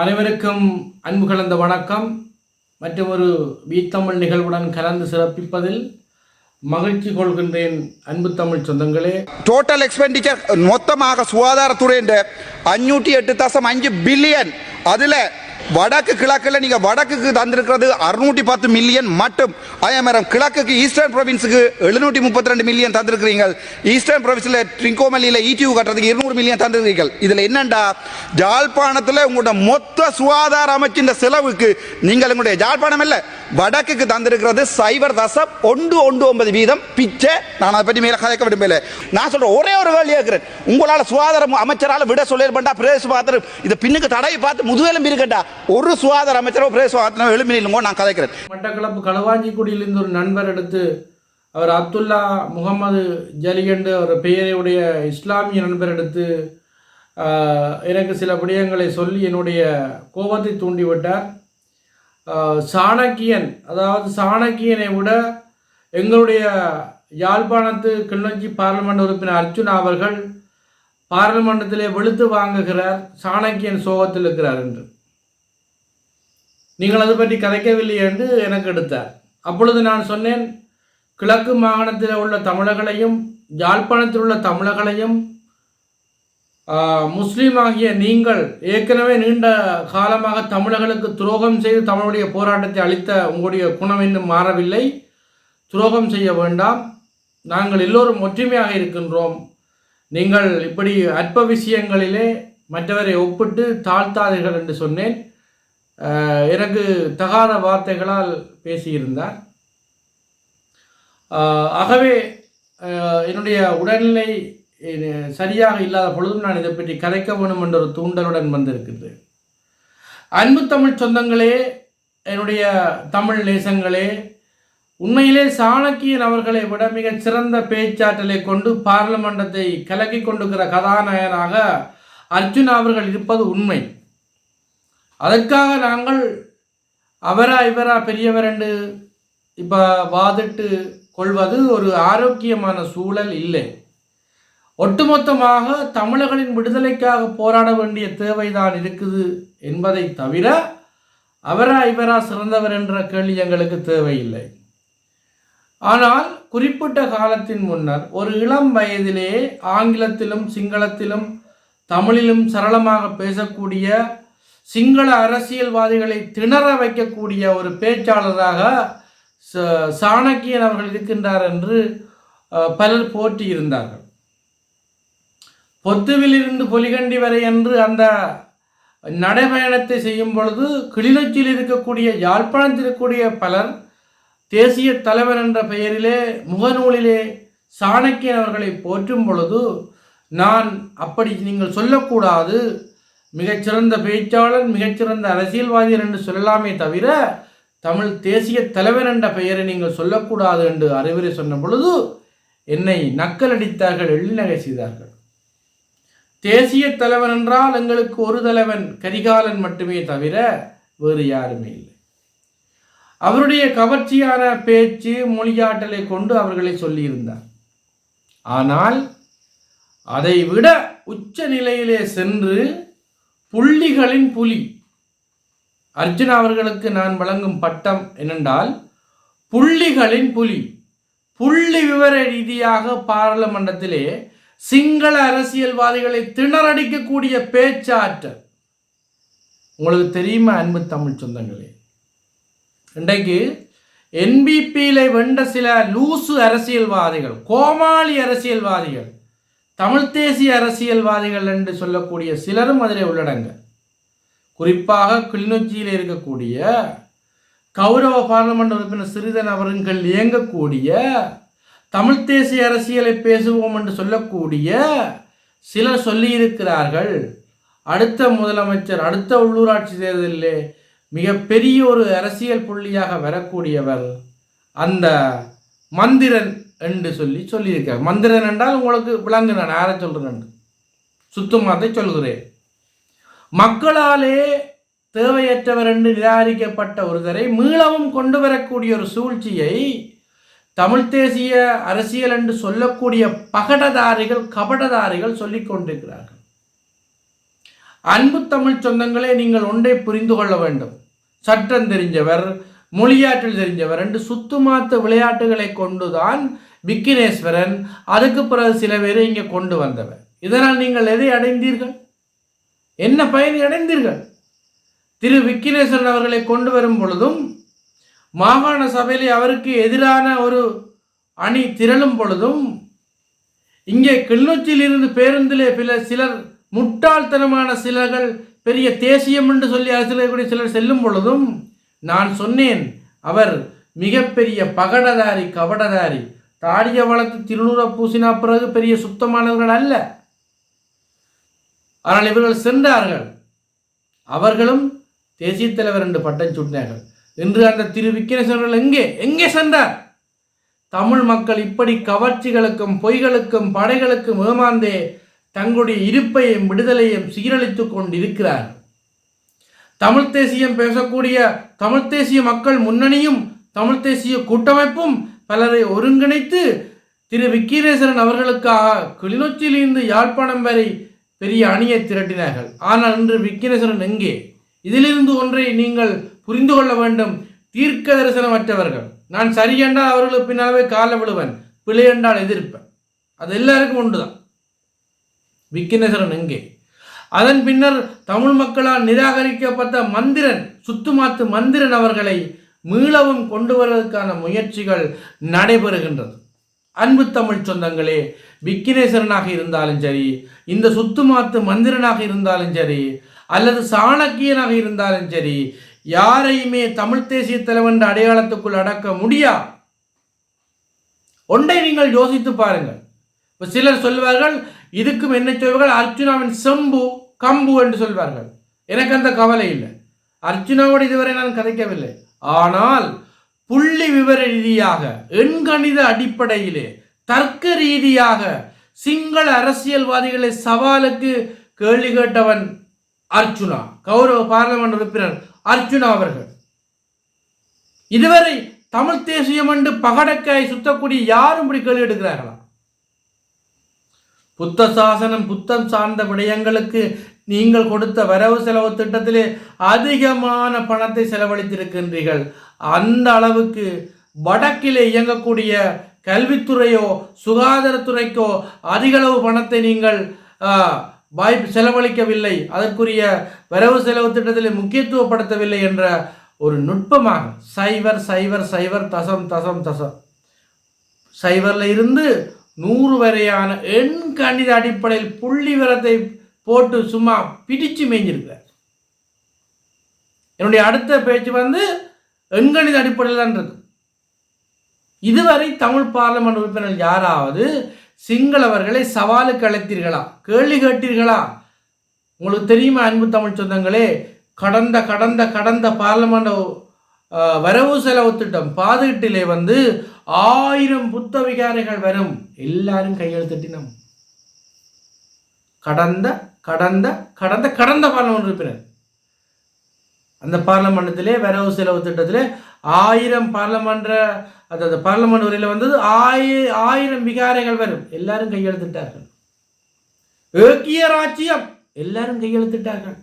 அனைவருக்கும் அன்பு கலந்த வணக்கம். மற்றும் ஒரு வீத்தமிழ் நிகழ்வுடன் கலந்து சிறப்பிப்பதில் மகிழ்ச்சி கொள்கின்றேன் அன்பு தமிழ் சொந்தங்களே. டோட்டல் எக்ஸ்பெண்டிச்சர் மொத்தமாக சுகாதாரத்துறை அஞ்சூற்றி எட்டு தசம் அஞ்சு பில்லியன் அதில் வடக்கு கிழக்கில் நீங்கள் வடக்குக்கு தந்திருக்கிறது அறுநூற்றி பத்து மில்லியன் மட்டும். அதே மாதிரி கிழக்குக்கு ஈஸ்டர்ன் ப்ரொவின்ஸுக்கு எழுநூற்றி முப்பத்தி ரெண்டு மில்லியன் தந்திருக்கிறீங்க ஈஸ்டர்ன் ப்ரொவின்ஸில் ட்ரிங்கோமல்லியில் ஈடியூ கட்டுறதுக்கு இருநூறு மில்லியன் தந்திருக்கிறீர்கள். இதில் என்னென்னா ஜாழ்ப்பாணத்தில் உங்களோட மொத்த சுகாதார அமைச்சின் செலவுக்கு நீங்கள் உங்களுடைய ஜாழ்ப்பாணம் இல்லை வடக்குக்கு தந்திருக்கிறது சைபர் தசம் ஒன்று ஒன்று ஒன்பது வீதம். பிச்சை நான் அதை பற்றி மேலே கதைக்க விரும்பல நான் சொல்கிறேன் ஒரே ஒரு கேள்வி இருக்கிறேன் உங்களால் சுகாதார அமைச்சரால் விட சொல்லியிருப்பேன்டா பிரதேச பாத்திரம் இதை பின்னுக்கு தடவை பார்த்து முதுகெலும்பு இருக்கட்டா ஒரு சுகாதார அமைச்சரோ பிரதேச பாத்திரம் எழுப்பினீங்க நான் கதைக்கிறேன். மட்டக்களப்பு களவாஞ்சிக்குடியிலிருந்து ஒரு நண்பர் எடுத்து அவர் அப்துல்லா முகமது ஜலிகண்டு அவர் பெயரையுடைய இஸ்லாமிய நண்பர் எடுத்து எனக்கு சில விடயங்களை சொல்லி என்னுடைய கோபத்தை தூண்டிவிட்டார் சாணக்கியன் அதாவது சாணக்கியனை விட எங்களுடைய யாழ்ப்பாணத்து கிளிநொச்சி பாராளுமன்ற உறுப்பினர் அர்ஜுன் அவர்கள் பாராளுமன்றத்திலே வெளுத்து வாங்குகிறார் சாணக்கியன் சோகத்தில் இருக்கிறார் என்று. நீங்கள் அது பற்றி கதைக்கவில்லை என்று எனக்கு எடுத்தார். அப்பொழுது நான் சொன்னேன் கிழக்கு மாகாணத்தில் உள்ள தமிழர்களையும் யாழ்ப்பாணத்தில் உள்ள தமிழர்களையும் முஸ்லீம் ஆகிய நீங்கள் ஏற்கனவே நீண்ட காலமாக தமிழர்களுக்கு துரோகம் செய்து தமிழுடைய போராட்டத்தை அளித்த உங்களுடைய குணம் இன்னும் மாறவில்லை. துரோகம் செய்ய வேண்டாம். நாங்கள் எல்லோரும் ஒற்றுமையாக இருக்கின்றோம். நீங்கள் இப்படி அற்ப விஷயங்களிலே மற்றவரை ஒப்பிட்டு தாழ்த்தாதீர்கள் என்று சொன்னேன். எனக்கு தகாத வார்த்தைகளால் பேசியிருந்தார். ஆகவே என்னுடைய உடல்நிலை சரியாக இல்லாத பொழுதும் நான் இதை பற்றி கதைக்க வேணும் என்ற ஒரு தூண்டலுடன் வந்திருக்கின்றேன் அன்பு தமிழ் சொந்தங்களே என்னுடைய தமிழ் நேசங்களே உண்மையிலே சாணக்கியன் அவர்களை விட மிகச் சிறந்த பேச்சாற்றலை கொண்டு பார்லிமெண்டத்தை கலக்கி கொண்டிருக்கிற கதாநாயகனாக அர்ஜுன் அவர்கள் இருப்பது உண்மை. அதற்காக நாங்கள் அவரா இவரா பெரியவர் என்று இப்போ வாதிட்டு கொள்வது ஒரு ஆரோக்கியமான சூழல் இல்லை. ஒட்டுமொத்தமாக தமிழர்களின் விடுதலைக்காக போராட வேண்டிய தேவைதான் இருக்குது என்பதை தவிர அவரா இவரா சிறந்தவர் என்ற கேள்வி எங்களுக்கு தேவையில்லை. ஆனால் குறிப்பிட்ட காலத்தின் முன்னர் ஒரு இளம் வயதிலே ஆங்கிலத்திலும் சிங்களத்திலும் தமிழிலும் சரளமாக பேசக்கூடிய சிங்கள அரசியல்வாதிகளை திணற வைக்கக்கூடிய ஒரு பேச்சாளராக ச- சாணக்கியன் அவர்கள் இருக்கின்றார் என்று பலர் பலர் போற்றியிருந்தார்கள். பொத்துவிலிருந்து பொலிகண்டி வரை என்று அந்த நடைபயணத்தை செய்யும் பொழுது கிளிநொச்சியில் இருக்கக்கூடிய யாழ்ப்பாணத்தில் இருக்கக்கூடிய பலர் தேசிய தலைவர் என்ற பெயரிலே முகநூலிலே சாணக்கியன் அவர்களை போற்றும் பொழுது நான் அப்படி நீங்கள் சொல்லக்கூடாது மிகச்சிறந்த பேச்சாளர் மிகச்சிறந்த அரசியல்வாதியர் என்று சொல்லலாமே தவிர தமிழ் தேசிய தலைவர் என்ற பெயரை நீங்கள் சொல்லக்கூடாது என்று அறிவுரை சொன்ன பொழுது என்னை நக்கலடித்தார்கள் எள்ளிநகை செய்தார்கள். தேசிய தலைவன் என்றால் எங்களுக்கு ஒரு தலைவன் கரிகாலன் மட்டுமே தவிர வேறு யாருமே இல்லை. அவருடைய கவர்ச்சியான பேச்சு மொழியாட்டலை கொண்டு அவர்களை சொல்லியிருந்தார். ஆனால் அதை விட உச்ச நிலையிலே சென்று புள்ளிகளின் புலி. அர்ஜுனா அவர்களுக்கு நான் வழங்கும் பட்டம் என்னென்றால் புள்ளிகளின் புலி. புள்ளி விவர ரீதியாக பாராளுமன்றத்திலே சிங்கள அரசியல்வாதிகளை திணறடிக்கக்கூடிய பேச்சாற்றல் உங்களுக்கு தெரியுமா அன்பு தமிழ் சொந்தங்களே? இன்றைக்கு என்பிபியில் வென்ற சில லூசு அரசியல்வாதிகள் கோமாளி அரசியல்வாதிகள் தமிழ் தேசிய அரசியல்வாதிகள் என்று சொல்லக்கூடிய சிலரும் அதில் உள்ளடங்க. குறிப்பாக கிளிநொச்சியில் இருக்கக்கூடிய கௌரவ பார்லமெண்ட் உறுப்பினர் சிறிதன் அவர்கள் இயங்கக்கூடிய தமிழ் தேசிய அரசியலை பேசுவோம் என்று சொல்லக்கூடிய சிலர் சொல்லியிருக்கிறார்கள். அடுத்த முதலமைச்சர் அடுத்த உள்ளூராட்சி தேர்தலிலே மிகப்பெரிய ஒரு அரசியல் புள்ளியாக வரக்கூடியவர் அந்த மந்திரன் என்று சொல்லி சொல்லியிருக்கார். மந்திரன் என்றால் உங்களுக்கு விளங்கு நான் யாரை சொல்கிறேன் சுத்தமாத்தை சொல்கிறேன் மக்களாலே தேவையற்றவர் என்று நிராகரிக்கப்பட்ட ஒருவரை மீளவும் கொண்டு வரக்கூடிய ஒரு சூழ்ச்சியை தமிழ் தேசிய அரசியல் என்று சொல்லக்கூடிய பகடதாரிகள் கபடதாரிகள் சொல்லிக் கொண்டிருக்கிறார்கள். அன்பு தமிழ் சொந்தங்களே நீங்கள் ஒன்றை புரிந்து கொள்ள வேண்டும். சட்டம் தெரிஞ்சவர் மொழியாற்றல் தெரிஞ்சவர் என்று சுத்துமாத்த விளையாட்டுகளை கொண்டுதான் விக்கினேஸ்வரன் அதுக்கு பிறகு சில பேரை இங்கே கொண்டு வந்தவர். இதனால் நீங்கள் எதை அடைந்தீர்கள்? என்ன பயனை அடைந்தீர்கள்? திரு விக்கினேஸ்வரன் அவர்களை கொண்டு வரும் பொழுதும் மாகாண சபையிலே அவருக்கு எதிரான ஒரு அணி திரளும் பொழுதும் இங்கே கிளிநொச்சியிலிருந்து பேருந்திலே பில சிலர் முட்டாள்தனமான சிலர்கள் பெரிய தேசியம் என்று சொல்லி அரசியலக்கூடிய சிலர் செல்லும் பொழுதும் நான் சொன்னேன் அவர் மிகப்பெரிய பகடதாரி கபடதாரி தாடிய வளர்த்து திருநூற பூசினா பிறகு பெரிய சுத்தமானவர்கள் அல்ல. ஆனால் இவர்கள் சென்றார்கள். அவர்களும் தேசிய தலைவர் என்று பட்டம் சூட்டினார்கள். இன்று அந்த திரு விக்னேஸ்வரர்கள் எங்கே? எங்கே சென்றார்? தமிழ் மக்கள் இப்படி கவர்ச்சிகளுக்கும் பொய்களுக்கும் படைகளுக்கும் ஏமாந்தே தங்களுடைய இருப்பையும் விடுதலையும் சீரழித்துக் கொண்டிருக்கிறார் தமிழ் தேசியம் பேசக்கூடிய தமிழ் தேசிய மக்கள் முன்னணியும் தமிழ் தேசிய கூட்டமைப்பும் பலரை ஒருங்கிணைத்து திரு விக்கினேஸ்வரன் அவர்களுக்காக கிளிநொச்சியிலிருந்து யாழ்ப்பாணம் வரை பெரிய அணியை திரட்டினார்கள். ஆனால் இன்று விக்கினேஸ்வரன் எங்கே? இதிலிருந்து ஒன்றை நீங்கள் புரிந்து கொள்ள வேண்டும். தீர்க்க தரிசனமற்றவர்கள் நான் சரி என்றால் அவர்களுக்கு பின்னாலே கால விழுவன். பிழை என்றால் எதிர்ப்பேன். அது எல்லாருக்கும் ஒன்றுதான். விக்கினேஸ்வரன் எங்கே? அதன் பின்னர் தமிழ் மக்களால் நிராகரிக்கப்பட்ட மந்திரன் சுத்துமாத்து மந்திரன் அவர்களை மீளவும் கொண்டு வருவதற்கான முயற்சிகள் நடைபெறுகின்றது. அன்பு தமிழ் சொந்தங்களே விக்கினேஸ்வரனாக இருந்தாலும் சரி இந்த சுத்துமாத்து மந்திரனாக இருந்தாலும் சரி அல்லது சாணக்கியனாக இருந்தாலும் சரி யாரையுமே தமிழ் தேசிய தலைவன் அடையாளத்துக்குள் அடக்க முடியா? ஒன்றை நீங்கள் யோசித்து பாருங்கள். இப்போ சிலர் சொல்வார்கள் இதுக்கும் என்ன சொல்வார்கள் அர்ஜுனாவின் செம்பு கம்பு என்று சொல்வார்கள். எனக்கு அந்த கவலை இல்லை. அர்ஜுனாவோடு இதுவரை நான் கதைக்கவில்லை. ஆனால் புள்ளி விவர ரீதியாக எண்கணித அடிப்படையிலே தர்க்க ரீதியாக சிங்கள அரசியல்வாதிகளை சவாலுக்கு கேள்வி கேட்டவன் அர்ஜுனா கௌரவ பார்லமெண்ட் உறுப்பினர் அர்ஜுனா அவர்கள். இதுவரை தமிழ் தேசியம் என்று பகடக்காய் சுத்தக்கூடிய யாரும் இப்படி கேள்வி எடுக்கிறார்களா? புத்த சாசனம் புத்தம் சார்ந்த விடயங்களுக்கு நீங்கள் கொடுத்த வரவு செலவு திட்டத்திலே அதிகமான பணத்தை செலவழித்திருக்கின்றீர்கள். அந்த அளவுக்கு வடக்கிலே இயங்கக்கூடிய கல்வித்துறையோ சுகாதாரத்துறைக்கோ அதிகளவு பணத்தை நீங்கள் வாய்ப்பு செலவழிக்கவில்லை. அதற்குரிய வரவு செலவு திட்டத்தில் முக்கியத்துவப்படுத்தவில்லை என்ற ஒரு நுட்பமாக சைவர் சைவர் சைவர் தசம் தசம் தசம். சைவரில் இருந்து நூறு வரையான எண் கணித அடிப்படையில் புள்ளி விவரத்தை போட்டு சும்மா பிடிச்சு மேய்ஞ்சிருக்கிறார். என்னுடைய அடுத்த பேச்சு வந்து எண்கணித அடிப்படையில் தான் இருக்கு இதுவரை தமிழ் பார்லமெண்ட் உறுப்பினர் யாராவது சிங்களவர்களை சவாலுக்கு அழைத்தீர்களா? கேள்வி கேட்டீர்களா? உங்களுக்கு தெரியுமா அன்பு தமிழ் சொந்தங்களே கடந்த கடந்த கடந்த பார்லமெண்ட் வரவு செலவு திட்டம். பாதுகாட்டிலே வந்து ஆயிரம் புத்த விகாரைகள் வரும். எல்லாரும் கையெழுத்திட்டினோம் கடந்த கடந்த கடந்த கடந்த பார்லமெண்ட் உறுப்பினர் அந்த பார்லமெண்டத்திலே வரவு செலவு திட்டத்திலே ஆயிரம் பார்லமெண்ட அதாவது பார்லமெண்ட் உரையில் வந்தது ஆயி ஆயிரம் விகாரைகள் வரும். எல்லாரும் கையெழுத்திட்டார்கள். ஏக்கிய ராஜ்யம் எல்லாரும் கையெழுத்திட்டார்கள்.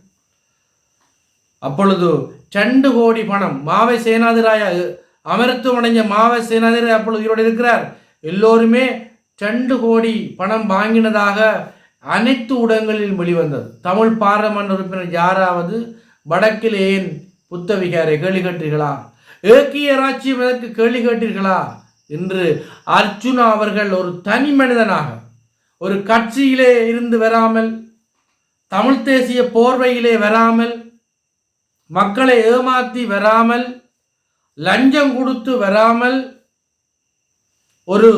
அப்பொழுது சண்டு கோடி பணம் மாவை சேனாதிராய அமரத்துவம் அடைஞ்ச மாவை சேனாதிராய் அப்பொழுது உயிரோடு இருக்கிறார். எல்லோருமே சண்டு கோடி பணம் வாங்கினதாக அனைத்து ஊடகங்களிலும் வெளிவந்தது. தமிழ் பாராளுமன்ற உறுப்பினர் யாராவது வடக்கில் ஏன் புத்தவிகாரை கேள்வி கேட்டீர்களா? ஏக்கிய ராஜ்யம் எதற்கு கேள்வி கேட்டீர்களா? என்று அர்ஜுனா அவர்கள் ஒரு தனி மனிதனாக ஒரு கட்சியிலே இருந்து வராமல் தமிழ் தேசிய போர்வையிலே வராமல் மக்களை ஏமாற்றி வராமல் லஞ்சம் கொடுத்து வராமல் ஒரு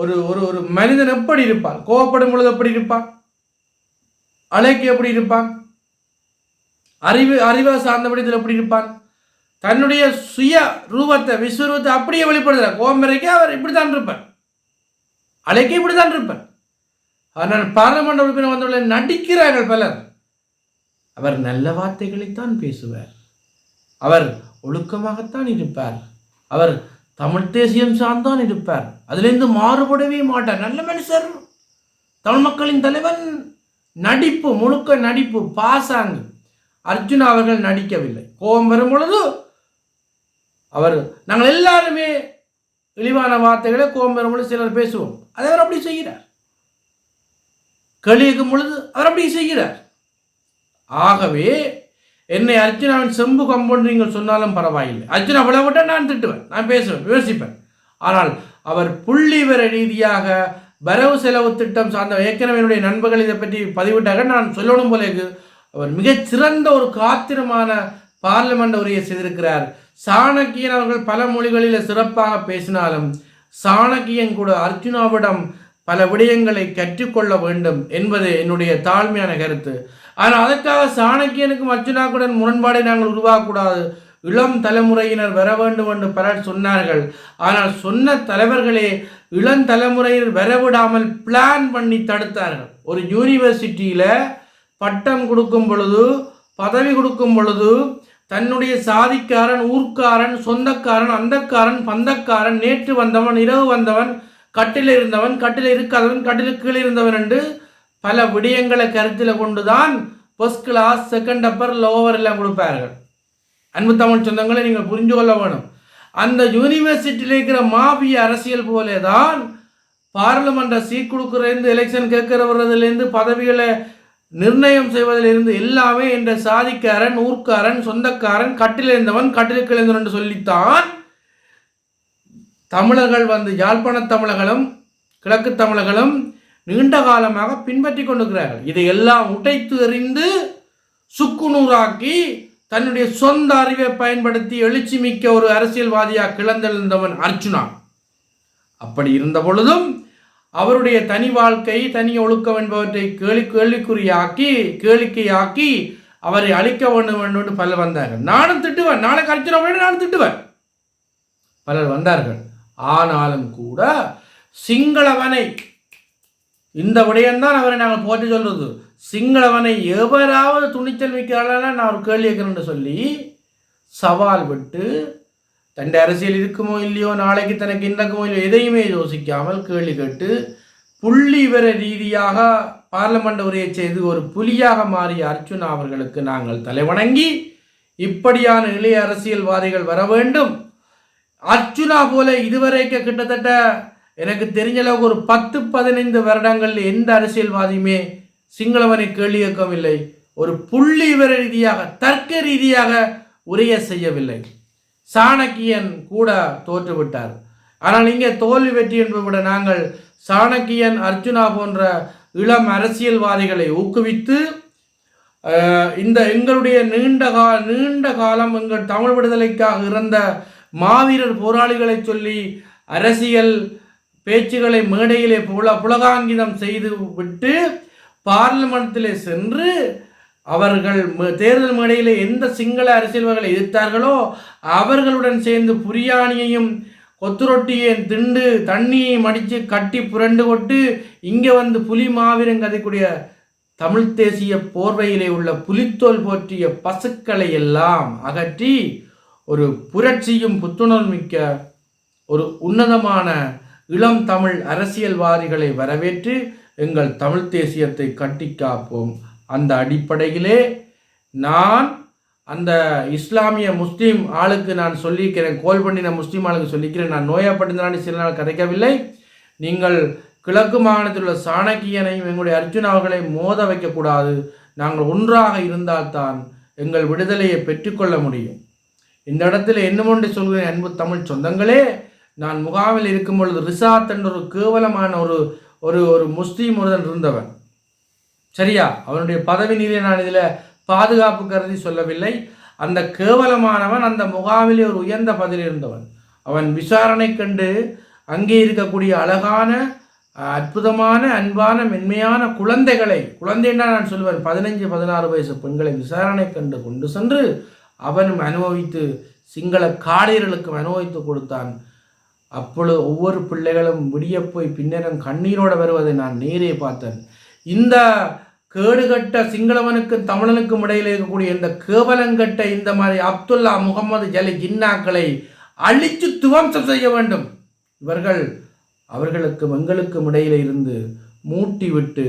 ஒரு ஒரு ஒரு மனிதன் எப்படி இருப்பான்? கோவப்படும் பொழுது எப்படி இருப்பான்? அலைக்கு எப்படி இருப்பான்? அறிவு அறிவை சார்ந்த விடத்தில் எப்படி இருப்பான்? தன்னுடைய சுய ரூபத்தை விஸ்வரூபத்தை அப்படியே வெளிப்படுத்துறார். கோமரைக்கு அவர் இப்படித்தான் இருப்பார். அலைக்கு இப்படித்தான் இருப்பார். ஆனால் பாராளுமன்ற உறுப்பினர் வந்தவர்களை நடிக்கிறார்கள் பலர். அவர் நல்ல வார்த்தைகளைத்தான் பேசுவார். அவர் ஒழுக்கமாகத்தான் இருப்பார். அவர் தமிழ் தேசியம் சார்ந்தான் இருப்பார். அதிலிருந்து மாறுபடவே மாட்டார். நல்ல மனுஷர். தமிழ் மக்களின் தலைவன். நடிப்பு முழுக்க நடிப்பு பாசாங்கு. அர்ஜுனா அவர்கள் நடிக்கவில்லை. கோபம் வரும் பொழுது அவர் நாங்கள் எல்லாருமே இழிவான வார்த்தைகளை கோபம் வரும் பொழுது சிலர் பேசுவோம். அதை அவர் அப்படி செய்கிறார். கேள்விக்கும் பொழுது அவர் அப்படி செய்கிறார். ஆகவே என்னை அர்ஜுனாவின் செம்பு கம்பொன்று நீங்கள் சொன்னாலும் பரவாயில்லை. அர்ஜுனா விட நான் திட்டுவேன் நான் பேசுவேன் விமர்சிப்பேன் ஆனால் அவர் புள்ளி ரீதியாக வரவு செலவு திட்டம் சார்ந்த ஏற்கனவே என்னுடைய நண்பர்கள் இதை பற்றி பதிவிட்டாக நான் சொல்லணும் போல அவர் மிகச் சிறந்த ஒரு காத்திரமான பார்லிமெண்ட் உரையை செய்திருக்கிறார். சாணக்கியன் அவர்கள் பல மொழிகளில் சிறப்பாக பேசினாலும் சாணக்கியன் கூட அர்ஜுனாவிடம் பல விடயங்களை கற்றுக்கொள்ள வேண்டும் என்பது என்னுடைய தாழ்மையான கருத்து. ஆனால் அதற்காக சாணக்கியனுக்கும் அர்ஜுனாக்குடன் முரண்பாடை நாங்கள் உருவாக்கக்கூடாது. இளம் தலைமுறையினர் வர வேண்டும் என்று பலர் சொன்னார்கள். ஆனால் சொன்ன தலைவர்களே இளம் தலைமுறையினர் வரவிடாமல் பிளான் பண்ணி தடுத்தார்கள். ஒரு யூனிவர்சிட்டியில் பட்டம் கொடுக்கும் பொழுது பதவி கொடுக்கும் பொழுது தன்னுடைய சாதிக்காரன் ஊர்க்காரன் சொந்தக்காரன் அந்தக்காரன் பந்தக்காரன் நேற்று வந்தவன் இரவு வந்தவன் கட்டில் இருந்தவன் கட்டில் இருக்காதவன் கட்டில் கீழே இருந்தவன் என்று பல விடயங்களை கருத்தில் கொண்டு தான் first class second upper lower எல்லாம் கொடுப்பார்கள். அன்பு தமிழ் சொந்தங்களை நீங்கள் புரிஞ்சு கொள்ள வேணும். அந்த யூனிவர்சிட்டியில் இருக்கிற மாபிய அரசியல் போலே தான் பார்லிமெண்ட சீட் கொடுக்குறதுலேருந்து எலெக்ஷன் கேட்கிறவரதுலேருந்து பதவிகளை நிர்ணயம் செய்வதிலிருந்து எல்லாமே என்ற சாதிக்காரன் ஊர்க்காரன் சொந்தக்காரன் கட்டில் இருந்தவன் கட்டிலுக்கு எழுந்தவன் சொல்லித்தான் தமிழர்கள் வந்து யாழ்ப்பாண தமிழர்களும் கிழக்கு தமிழர்களும் நீண்ட காலமாக பின்பற்றி கொண்டிருக்கிறார்கள். இதை எல்லாம் உடைத்து எறிந்து சுக்குநூறாக்கி தன்னுடைய சொந்த அறிவை பயன்படுத்தி எழுச்சி மிக்க ஒரு அரசியல்வாதியாக கிளந்தெழுந்தவன் அர்ஜுனா. அப்படி இருந்த பொழுதும் அவருடைய தனி வாழ்க்கை தனி ஒழுக்கம் என்பவற்றை கேள்வி கேள்விக்குறியாக்கி கேளிக்கையாக்கி அவரை அழிக்க வேண்டும் வேண்டும் என்று பலர் வந்தார்கள். நானும் திட்டுவேன். நாளைக்கு அர்ஜுனா நானும் திட்டுவேன். பலர் வந்தார்கள். ஆனாலும் கூட சிங்களவனை இந்த விடயம்தான் அவரை நாங்கள் போற்றி சொல்றது. சிங்களவனை எவராவது துணிச்சல் மிக்கிறாளா நான் ஒரு கேள்வி கேட்கிறேன்னு சொல்லி சவால் விட்டு தன் அரசியல் இருக்குமோ இல்லையோ நாளைக்கு தனக்கு இந்தக்குமோ இல்லையோ எதையுமே யோசிக்காமல் கேள்வி கேட்டு புள்ளி விவர ரீதியாக பார்லமெண்ட் உரையை செய்து ஒரு புலியாக மாறிய அர்ச்சுனா அவர்களுக்கு நாங்கள் தலைவணங்கி இப்படியான இளைய அரசியல்வாதிகள் வர வேண்டும். அர்ச்சுனா போல இதுவரைக்கு கிட்டத்தட்ட எனக்கு தெரிஞ்ச அளவுக்கு ஒரு பத்து பதினைந்து வருடங்கள் எந்த அரசியல்வாதியுமே சிங்களவனை கேள்வி கேட்கவில்லை ஒரு புள்ளி விவர ரீதியாக தர்க்க ரீதியாக உரைய செய்யவில்லை. சாணக்கியன் கூட தோற்றுவிட்டார். ஆனால் இங்கே தோல்வி வெற்றி என்பதை விட நாங்கள் சாணக்கியன் அர்ஜுனா போன்ற இளம் அரசியல்வாதிகளை ஊக்குவித்து இந்த எங்களுடைய நீண்ட கா நீண்ட காலம் எங்கள் தமிழ் விடுதலைக்காக இருந்த மாவீரர் போராளிகளை சொல்லி அரசியல் பேச்சுகளை மேடையிலே புல புலகாங்கிதம் செய்து விட்டு பார்லிமெண்ட்டிலே சென்று அவர்கள் தேர்தல் மேடையிலே எந்த சிங்கள அரசியல்வாதிகளை எதிர்த்தார்களோ அவர்களுடன் சேர்ந்து புரியாணியையும் கொத்துரொட்டியை திண்டு தண்ணியை மடித்து கட்டி புரண்டு கொட்டு இங்கே வந்து புலி மாவீரன் கதைக்கூடிய தமிழ் தேசிய போர்வையிலே உள்ள புலித்தோல் போற்றிய பசுக்களை எல்லாம் அகற்றி ஒரு புரட்சியும் புத்துணர்வு மிக்க ஒரு உன்னதமான இளம் தமிழ் அரசியல்வாதிகளை வரவேற்று எங்கள் தமிழ் தேசியத்தை கட்டி காப்போம். அந்த அடிப்படையிலே நான் அந்த இஸ்லாமிய முஸ்லீம் ஆளுக்கு நான் சொல்லியிருக்கிறேன் கோல் பண்ணின முஸ்லீம் ஆளுக்கு சொல்லிக்கிறேன் நான் நோயப்பட்டிருந்தாலும் சில நாள் கிடைக்கவில்லை நீங்கள் கிழக்கு மாகாணத்தில் உள்ள சாணக்கியனையும் எங்களுடைய அர்ஜுன் அவர்களை மோத வைக்கக்கூடாது. நாங்கள் ஒன்றாக இருந்தால்தான் எங்கள் விடுதலையை பெற்றுக்கொள்ள முடியும். இந்த இடத்துல என்னமொன்று சொல்கிறேன் அன்பு தமிழ் சொந்தங்களே. நான் முகாமில் இருக்கும் பொழுது ரிசாத் என்ற ஒரு கேவலமான ஒரு ஒரு ஒரு முஸ்லீம் ஒருதன் இருந்தவன். சரியா? அவனுடைய பதவி நிலை நான் இதில் பாதுகாப்பு கருதி சொல்லவில்லை. அந்த கேவலமானவன் அந்த முகாமிலே ஒரு உயர்ந்த பதவியில் இருந்தவன். அவன் விசாரணை கண்டு அங்கே இருக்கக்கூடிய அழகான அற்புதமான அன்பான மென்மையான குழந்தைகளை குழந்தைன்னா நான் சொல்லுவேன் பதினஞ்சு பதினாறு வயசு பெண்களை விசாரணை கண்டு கொண்டு சென்று அவனும் அனுபவித்து சிங்கள காடையர்களுக்கும் அனுபவித்து கொடுத்தான். அப்பொழுது ஒவ்வொரு பிள்ளைகளும் விடிய போய் பின்னரும் கண்ணீரோடு வருவதை நான் நேரே பார்த்தேன். இந்த கேடுகட்ட சிங்களவனுக்கும் தமிழனுக்கும் இடையில் இருக்கக்கூடிய இந்த கேவலங்கட்ட இந்த மாதிரி அப்துல்லா முகமது ஜலி ஜின்னாக்களை அழித்து துவம்சம் செய்ய வேண்டும். இவர்கள் அவர்களுக்கும் எங்களுக்கும் இடையில இருந்து மூட்டி விட்டு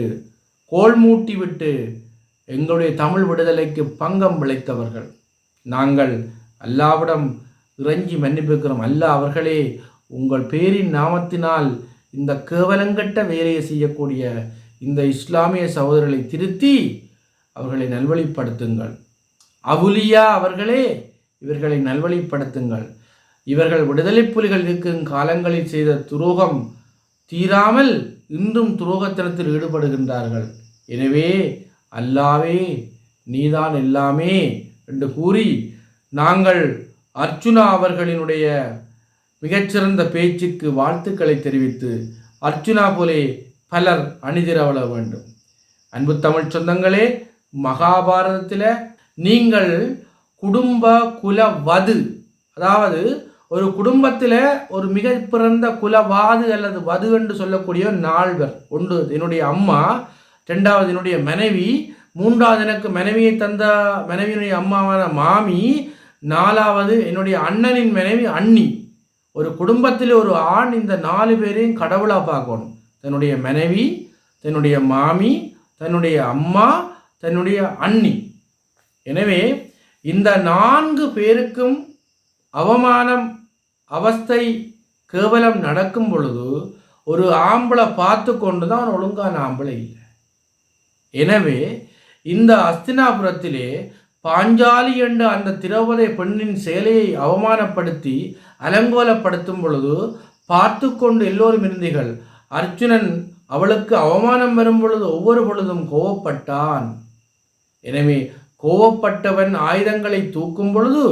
கோல் மூட்டி விட்டு எங்களுடைய தமிழ் விடுதலைக்கு பங்கம் விளைத்தவர்கள் நாங்கள் அல்லாவிடம் இறைஞ்சி மன்னிப்புக்கிறோம் அல்ல அவர்களே உங்கள் பேரின் நாமத்தினால் இந்த கேவலங்கட்ட வேலையை செய்யக்கூடிய இந்த இஸ்லாமிய சகோதரர்களை திருத்தி அவர்களை நல்வழிப்படுத்துங்கள். அவுலியா அவர்களே இவர்களை நல்வழிப்படுத்துங்கள். இவர்கள் விடுதலை புலிகள் இருக்கும் காலங்களில் செய்த துரோகம் தீராமல் இன்றும் துரோகத்தனத்தில் ஈடுபடுகின்றார்கள். எனவே அல்லாவே நீதான் எல்லாமே என்று கூறி நாங்கள் அர்ச்சுனா அவர்களினுடைய மிகச்சிறந்த பேச்சுக்கு வாழ்த்துக்களை தெரிவித்து அர்ச்சுனா போலே பலர் அணிதிரவள வேண்டும். அன்பு தமிழ் சொந்தங்களே மகாபாரதத்தில் நீங்கள் குடும்ப குல வது அதாவது ஒரு குடும்பத்தில் ஒரு மிக பிறந்த குலவாது அல்லது வது என்று சொல்லக்கூடிய நால்வர். ஒன்று என்னுடைய அம்மா ரெண்டாவது என்னுடைய மனைவி மூன்றாவது எனக்கு மனைவியை தந்த மனைவியினுடைய அம்மாவான மாமி நாலாவது என்னுடைய அண்ணனின் மனைவி அண்ணி. ஒரு குடும்பத்தில் ஒரு ஆண் இந்த நாலு பேரையும் கடவுளாக பார்க்கணும். தன்னுடைய மனைவி தன்னுடைய மாமி தன்னுடைய அம்மா தன்னுடைய அண்ணி. எனவே இந்த நான்கு பேருக்கும் அவமானம் அவஸ்தை கேவலம் நடக்கும் பொழுது ஒரு ஆம்பளை பார்த்து கொண்டு தான் ஒழுங்கான ஆம்பளை இல்லை. எனவே இந்த அஸ்தினாபுரத்திலே பாஞ்சாலி என்ற அந்த திரௌபதி பெண்ணின் செயலையை அவமானப்படுத்தி அலங்கோலப்படுத்தும் பொழுது பார்த்து கொண்டு எல்லோரும் இருந்தீர்கள். அர்ஜுனன் அவளுக்கு அவமானம் வரும் பொழுது ஒவ்வொரு பொழுதும் கோவப்பட்டான். எனவே கோவப்பட்டவன் ஆயுதங்களை தூக்கும் பொழுது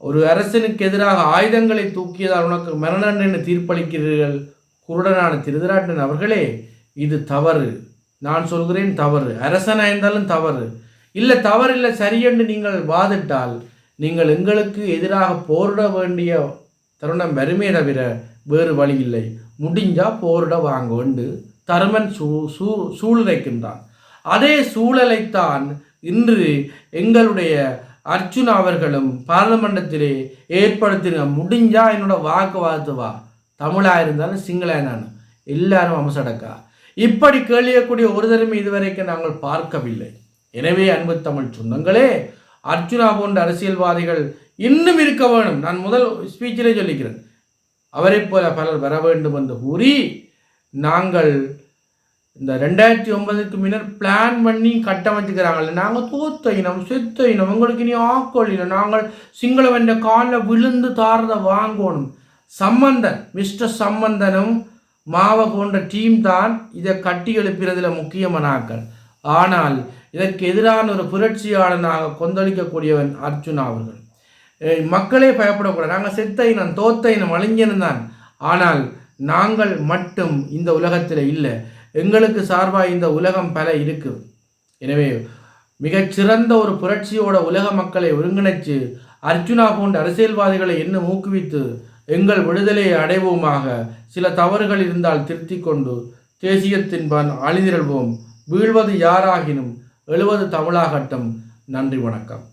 ஒரு அரசனுக்கு எதிராக ஆயுதங்களை தூக்கியதால் உனக்கு மரணன் என்று தீர்ப்பளிக்கிறீர்கள். குருடனான திருதராட்டன் அவர்களே இது தவறு. நான் சொல்கிறேன் தவறு. அரசனாயிருந்தாலும் தவறு. இல்லை தவறில்லை சரியென்று நீங்கள் வாதிட்டால் நீங்கள் எங்களுக்கு எதிராக போரிட வேண்டிய தருணம் வருமே தவிர வேறு வழி இல்லை. முடிஞ்சா போரிட வாங்க வேண்டு தருமன் சூ சூ சூழ்நிலைக்கின்றான் அதே சூழலைத்தான் இன்று எங்களுடைய அர்ஜுன் அவர்களும் பாராளுமன்றத்திலே ஏற்படுத்தின. முடிஞ்சா என்னோட வாக்குவாதத்து வா. தமிழாக இருந்தாலும் சிங்களா நான். எல்லாரும் அம்சடக்கா. இப்படி கேள்வியக்கூடிய ஒரு தடவை இதுவரைக்கும் நாங்கள் பார்க்கவில்லை. எனவே அன்பு தமிழ் சொந்தங்களே அர்ச்சுனா போன்ற அரசியல்வாதிகள் இன்னும் இருக்க வேண்டும் நான் முதல் ஸ்பீச்சிலே சொல்லிக்கிறேன். அவரைப் போல பலர் வர வேண்டும் என்று கூறி நாங்கள் இந்த ரெண்டாயிரத்தி ஒன்பதுக்கு முன்னர் பிளான் பண்ணி கட்டமைச்சுக்கிறாங்கல்ல நாங்கள் தோத்த இனம் செத்த இனம் உங்களுக்கு இனி ஆக்கள் இல்லை. நாங்கள் சிங்களவன் காலில் விழுந்து தாரதை வாங்கணும். சம்பந்தன் மிஸ்டர் சம்பந்தனும் மாவ போன்ற டீம் தான் இதை கட்டி எழுப்பிறதுல முக்கியமானாக்கள் ஆனால் இதற்கு எதிரான ஒரு புரட்சியாளனாக கொந்தளிக்கக்கூடியவன் அர்ஜுனா அவர்கள். மக்களே பயப்படக்கூடாது. நாங்கள் செத்த இனம் தோத்த இனம் அழிஞ்சனம் தான். ஆனால் நாங்கள் மட்டும் இந்த உலகத்தில் இல்லை. எங்களுக்கு சார்பாக இந்த உலகம் பல இருக்குது எனவே மிகச்சிறந்த ஒரு புரட்சியோட உலக மக்களை ஒருங்கிணைச்சு அர்ஜுனா போன்ற அரசியல்வாதிகளை என்ன ஊக்குவித்து எங்கள் விடுதலையை அடைவோமாக சில தவறுகள் இருந்தால் திருத்திக் கொண்டு தேசியத்தின்பான் அழிதிரள்வோம் வீழ்வது யாராகினும் எழுவது தமிழாகட்டும். நன்றி வணக்கம்.